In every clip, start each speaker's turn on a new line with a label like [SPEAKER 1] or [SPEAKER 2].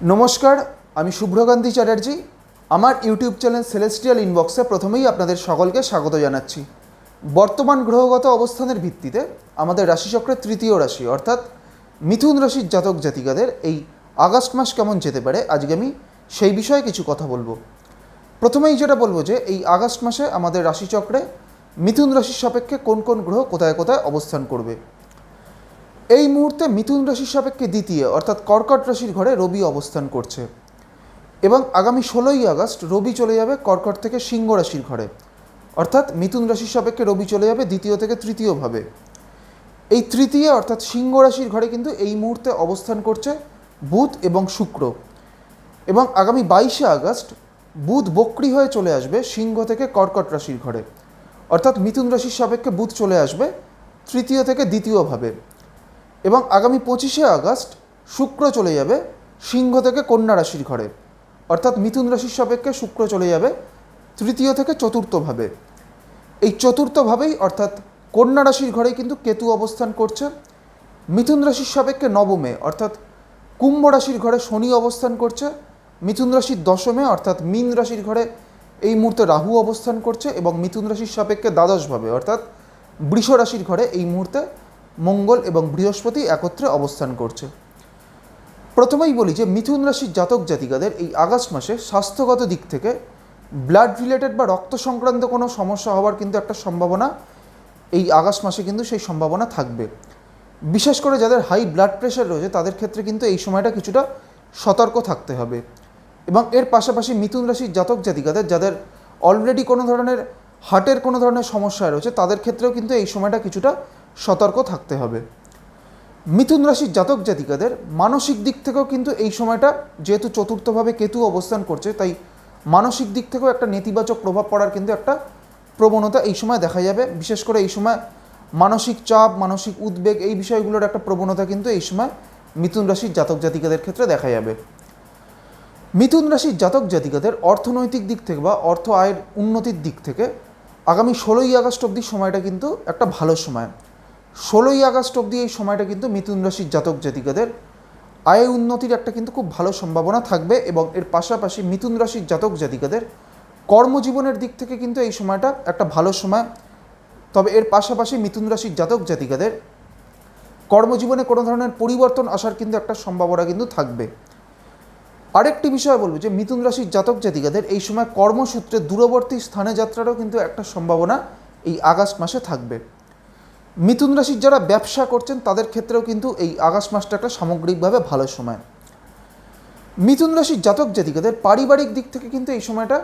[SPEAKER 1] নমস্কার, আমি শুভ্রকান্তি চ্যাটার্জি। আমার ইউটিউব চ্যানেল সেলেস্টিয়াল ইনবক্সে প্রথমেই আপনাদের সকলকে স্বাগত জানাচ্ছি। বর্তমান গ্রহগত অবস্থানের ভিত্তিতে আমাদের রাশিচক্রের তৃতীয় রাশি, অর্থাৎ মিথুন রাশির জাতক জাতিকাদের এই আগস্ট মাস কেমন যেতে পারে, আজকে আমি সেই বিষয়ে কিছু কথা বলব। প্রথমেই যেটা বলব যে, এই আগস্ট মাসে আমাদের রাশিচক্রে মিথুন রাশির সাপেক্ষে কোন কোন গ্রহ কোথায় কোথায় অবস্থান করবে। এই মুহূর্তে মিথুন রাশির সাপেক্ষে দ্বিতীয়, অর্থাৎ কর্কট রাশির ঘরে রবি অবস্থান করছে। এবং আগামী ষোলোই আগস্ট রবি চলে যাবে কর্কট থেকে সিংহ রাশির ঘরে। অর্থাৎ মিথুন রাশির সাপেক্ষে রবি চলে যাবে দ্বিতীয় থেকে তৃতীয়ভাবে এই তৃতীয়, অর্থাৎ সিংহ রাশির ঘরে কিন্তু এই মুহূর্তে অবস্থান করছে বুধ এবং শুক্র। এবং আগামী বাইশে আগস্ট বুধ বক্রি হয়ে চলে আসবে সিংহ থেকে কর্কট রাশির ঘরে। অর্থাৎ মিথুন রাশির সাপেক্ষে বুধ চলে আসবে তৃতীয় থেকে দ্বিতীয়ভাবে এবং আগামী পঁচিশে আগস্ট শুক্র চলে যাবে সিংহ থেকে কন্যা রাশির ঘরে। অর্থাৎ মিথুন রাশির সাপেক্ষে শুক্র চলে যাবে, তৃতীয় থেকে চতুর্থভাবে এই চতুর্থভাবেই অর্থাৎ কন্যা রাশির ঘরেই কিন্তু কেতু অবস্থান করছে। মিথুন রাশির সাপেক্ষে নবমে, অর্থাৎ কুম্ভ রাশির ঘরে শনি অবস্থান করছে। মিথুন রাশির দশমে, অর্থাৎ মীন রাশির ঘরে এই মুহূর্তে রাহু অবস্থান করছে এবং মিথুন রাশির সাপেক্ষে দ্বাদশভাবে অর্থাৎ বৃষ রাশির ঘরে এই মুহূর্তে মঙ্গল এবং বৃহস্পতি একত্রে অবস্থান করছে। প্রথমেই বলি যে মিথুন রাশির জাতক জাতিকাদের এই আগস্ট মাসে স্বাস্থ্যগত দিক থেকে ব্লাড রিলেটেড বা রক্ত সংক্রান্ত কোনো সমস্যা হওয়ার কিন্তু একটা সম্ভাবনা এই আগস্ট মাসে কিন্তু সেই সম্ভাবনা থাকবে। বিশেষ করে যাদের হাই ব্লাড প্রেশার রয়েছে তাদের ক্ষেত্রে কিন্তু এই সময়টা কিছুটা সতর্ক থাকতে হবে। এবং এর পাশাপাশি মিথুন রাশির জাতক জাতিকাদের যাদের অলরেডি কোনো ধরনের হার্টের কোনো ধরনের সমস্যা রয়েছে তাদের ক্ষেত্রেও কিন্তু এই সময়টা কিছুটা সতর্ক থাকতে হবে। মিথুন রাশির জাতক জাতিকাদের মানসিক দিক থেকেও কিন্তু এই সময়টা যেহেতু চতুর্থভাবে কেতু অবস্থান করছে, তাই মানসিক দিক থেকেও একটা নেতিবাচক প্রভাব পড়ার কিন্তু একটা প্রবণতা এই সময় দেখা যাবে। বিশেষ করে এই সময় মানসিক চাপ, মানসিক উদ্বেগ এই বিষয়গুলোর একটা প্রবণতা কিন্তু এই সময় মিথুন রাশির জাতক জাতিকাদের ক্ষেত্রে দেখা যাবে। মিথুন রাশির জাতক জাতিকাদের অর্থনৈতিক দিক থেকে বা অর্থ আয়ের উন্নতির দিক থেকে আগামী ষোলোই আগস্ট অবধি সময়টা কিন্তু একটা ভালো সময়। ষোলোই আগস্ট অবধি এই সময়টা কিন্তু মিথুন রাশির জাতক জাতিকাদের আয় উন্নতির একটা কিন্তু খুব ভালো সম্ভাবনা থাকবে এবং এর পাশাপাশি মিথুন রাশির জাতক জাতিকাদের কর্মজীবনের দিক থেকে কিন্তু এই সময়টা একটা ভালো সময়। তবে এর পাশাপাশি মিথুন রাশির জাতক জাতিকাদের কর্মজীবনে কোনো ধরনের পরিবর্তন আসার কিন্তু একটা সম্ভাবনা কিন্তু থাকবে। আরেকটি বিষয় বলব যে মিথুন রাশির জাতক জাতিকাদের এই সময় কর্মসূত্রে দূরবর্তী স্থানে যাত্রারও কিন্তু একটা সম্ভাবনা এই আগস্ট মাসে থাকবে। মিথুন রাশির যারা ব্যবসা করছেন, তাদের ক্ষেত্রেও কিন্তু এই আগস্ট মাসটা একটা সামগ্রিকভাবে ভালো সময়। মিথুন রাশির জাতক জাতিকাদের পারিবারিক দিক থেকে কিন্তু এই সময়টা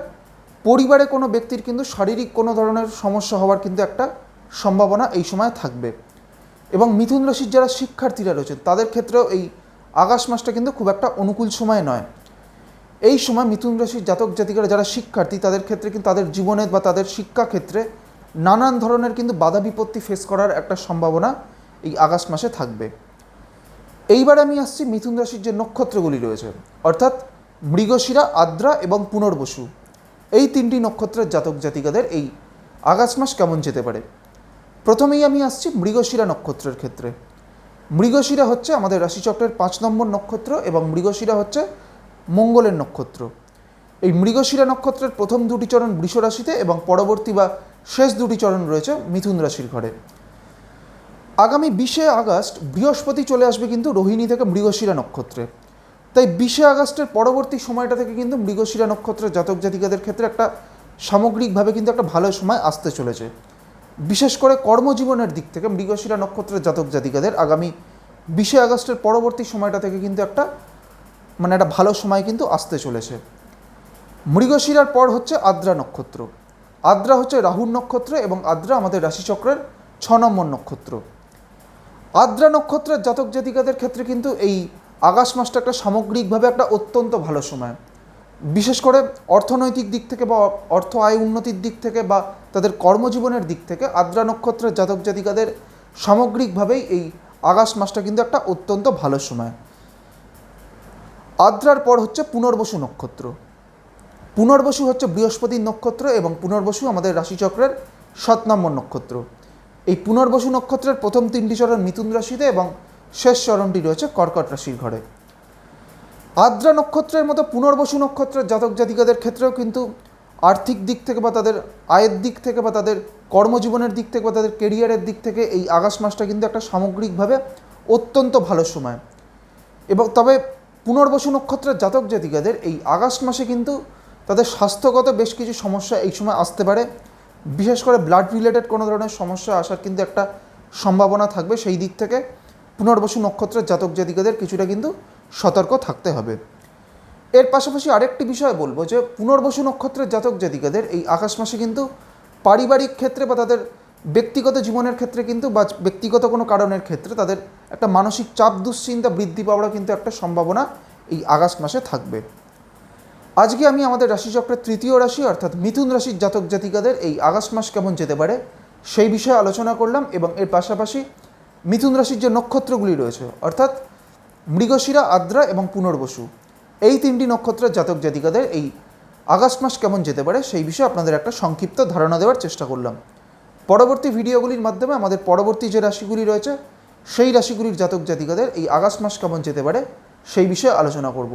[SPEAKER 1] পরিবারে কোনো ব্যক্তির কিন্তু শারীরিক কোনো ধরনের সমস্যা হওয়ার কিন্তু একটা সম্ভাবনা এই সময় থাকবে। এবং মিথুন রাশির যারা শিক্ষার্থীরা রয়েছেন, তাদের ক্ষেত্রেও এই আগস্ট মাসটা কিন্তু খুব একটা অনুকূল সময় নয়। এই সময় মিথুন রাশির জাতক জাতিকারা যারা শিক্ষার্থী, তাদের ক্ষেত্রে কিন্তু তাদের জীবনে বা তাদের শিক্ষা ক্ষেত্রে নানান ধরনের কিন্তু বাধা বিপত্তি ফেস করার একটা সম্ভাবনা এই আগস্ট মাসে থাকবে। এইবার আমি আসছি মিথুন রাশির যে নক্ষত্রগুলি রয়েছে, অর্থাৎ মৃগশিরা, আদ্রা এবং পুনর্বসু। এই তিনটি নক্ষত্রের জাতক জাতিকাদের এই আগস্ট মাস কেমন যেতে পারে? প্রথমেই আমি আসছি মৃগশিরা নক্ষত্রের ক্ষেত্রে। মৃগশিরা হচ্ছে আমাদের রাশিচক্রের পাঁচ নম্বর নক্ষত্র এবং মৃগশিরা হচ্ছে মঙ্গলের নক্ষত্র। এই মৃগশিরা নক্ষত্রের প্রথম দুটি চরণ বৃষ রাশিতে এবং পরবর্তী বা শেষ দুটি চরণ রয়েছে মিথুন রাশির ঘরে। আগামী বিশে আগস্ট বৃহস্পতি চলে আসবে কিন্তু রোহিণী থেকে মৃগশিরা নক্ষত্রে। তাই বিশে আগস্টের পরবর্তী সময়টা থেকে কিন্তু মৃগশিরা নক্ষত্রের জাতক জাতিকাদের ক্ষেত্রে একটা সামগ্রিকভাবে কিন্তু একটা ভালো সময় আসতে চলেছে। বিশেষ করে কর্মজীবনের দিক থেকে মৃগশিরা নক্ষত্রের জাতক জাতিকাদের আগামী বিশে আগস্টের পরবর্তী সময়টা থেকে কিন্তু একটা মানে একটা ভালো সময় কিন্তু আসতে চলেছে। মৃগশিরার পর হচ্ছে আদ্রা নক্ষত্র। আদ্রা হচ্ছে রাহুর নক্ষত্র এবং আদ্রা আমাদের রাশিচক্রের ছ নম্বর নক্ষত্র। আদ্রা নক্ষত্রের জাতক জাতিকাদের ক্ষেত্রে কিন্তু এই আগস্ট মাসটা একটা সামগ্রিকভাবে একটা অত্যন্ত ভালো সময়। বিশেষ করে অর্থনৈতিক দিক থেকে বা অর্থ আয় উন্নতির দিক থেকে বা তাদের কর্মজীবনের দিক থেকে আদ্রা নক্ষত্রের জাতক জাতিকাদের সামগ্রিকভাবেই এই আগস্ট মাসটা কিন্তু একটা অত্যন্ত ভালো সময়। আদ্রার পর হচ্ছে পুনর্বসু নক্ষত্র। পুনর্বসু হচ্ছে বৃহস্পতির নক্ষত্র এবং পুনর্বসু আমাদের রাশিচক্রের সাত নম্বর নক্ষত্র। এই পুনর্বসু নক্ষত্রের প্রথম তিনটি চরণ মিথুন রাশিতে এবং শেষ চরণটি রয়েছে কর্কট রাশির ঘরে। আদ্রা নক্ষত্রের মতো পুনর্বসু নক্ষত্রের জাতক জাতিকাদের ক্ষেত্রেও কিন্তু আর্থিক দিক থেকে বা তাদের আয়ের দিক থেকে বা তাদের কর্মজীবনের দিক থেকে বা তাদের কেরিয়ারের দিক থেকে এই আগস্ট মাসটা কিন্তু একটা সামগ্রিকভাবে অত্যন্ত ভালো সময়। এবং তবে পুনর্বসু নক্ষত্রের জাতক জাতিকাদের এই আগস্ট মাসে কিন্তু তাদের স্বাস্থ্যগত বেশ কিছু সমস্যা এই সময় আসতে পারে। বিশেষ করে ব্লাড রিলেটেড কোনো ধরনের সমস্যা আসার কিন্তু একটা সম্ভাবনা থাকবে সেই দিক থেকে। পুনর্বসু নক্ষত্রের জাতক জাতিকাদের কিছুটা কিন্তু সতর্ক থাকতে হবে। এর পাশাপাশি আরেকটি বিষয় বলব যে, পুনর্বসু নক্ষত্রের জাতক জাতিকাদের এই আকাশ মাসে কিন্তু পারিবারিক ক্ষেত্রে বা তাদের ব্যক্তিগত জীবনের ক্ষেত্রে কিন্তু বা ব্যক্তিগত কোনো কারণের ক্ষেত্রে তাদের একটা মানসিক চাপ, দুশ্চিন্তা বৃদ্ধি পাওয়ারও কিন্তু একটা সম্ভাবনা এই আগস্ট মাসে থাকবে। আজকে আমি আমাদের রাশিচক্রের তৃতীয় রাশি, অর্থাৎ মিথুন রাশির জাতক জাতিকাদের এই আগস্ট মাস কেমন যেতে পারে, সেই বিষয়ে আলোচনা করলাম এবং এর পাশাপাশি মিথুন রাশির যে নক্ষত্রগুলি রয়েছে, অর্থাৎ মৃগশিরা, আদ্রা এবং পুনর্বসু, এই তিনটি নক্ষত্রের জাতক জাতিকাদের এই আগস্ট মাস কেমন যেতে পারে, সেই বিষয়ে আপনাদের একটা সংক্ষিপ্ত ধারণা দেওয়ার চেষ্টা করলাম। পরবর্তী ভিডিওগুলির মাধ্যমে আমাদের পরবর্তী যে রাশিগুলি রয়েছে, সেই রাশিগুলির জাতক জাতিকাদের এই আগস্ট মাস কেমন যেতে পারে, সেই বিষয়ে আলোচনা করব।